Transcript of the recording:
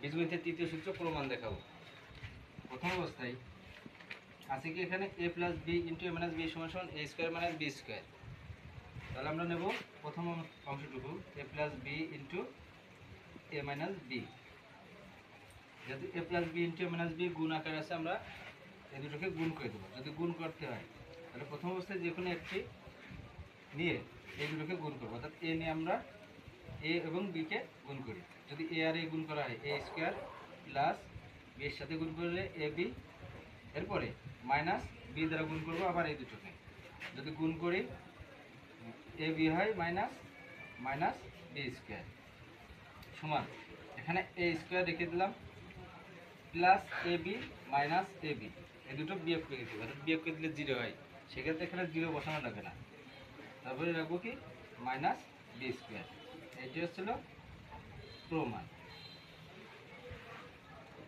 বীজগণিতের তৃতীয় সূত্র প্রমাণ দেখাবো। প্রথম অবস্থায় আছে কি এখানে a plus b into a minus b সমান সমান a square minus b square তাহলে আমরা নেব প্রথম অংশটুকু a plus b into a minus b যদি a plus b into a minus b গুণ আকারে আছে, আমরা এই দুটোকে গুণ করে দেবো। যদি গুণ করতে হয়, তাহলে প্রথম অবস্থায় যে কোনো একটি নিয়ে এই দুটোকে গুণ করব। অর্থাৎ এ নিয়ে আমরা এ এবং বিকে গুণ করি। যদি এ আর এ গুণ করা হয় এ স্কোয়ার প্লাস বি এর সাথে গুণ করলে এ বি এরপরে মাইনাস বি দ্বারা গুণ করব আবার এই দুটোকে। যদি গুণ করি এ বি হয় মাইনাস মাইনাস বি স্কোয়ার সমান। এখানে এ স্কোয়ার রেখে দিলাম plus a b minus a b এই দুটো বিয়োগ করে দিতে হবে বিয়োগ করে দিলে জিরো হয়। সেক্ষেত্রে এখানে জিরো বসানো লাগবে না। তারপরে রাখব কি? মাইনাস বি স্কোয়ার এটি হচ্ছিল প্রমাণ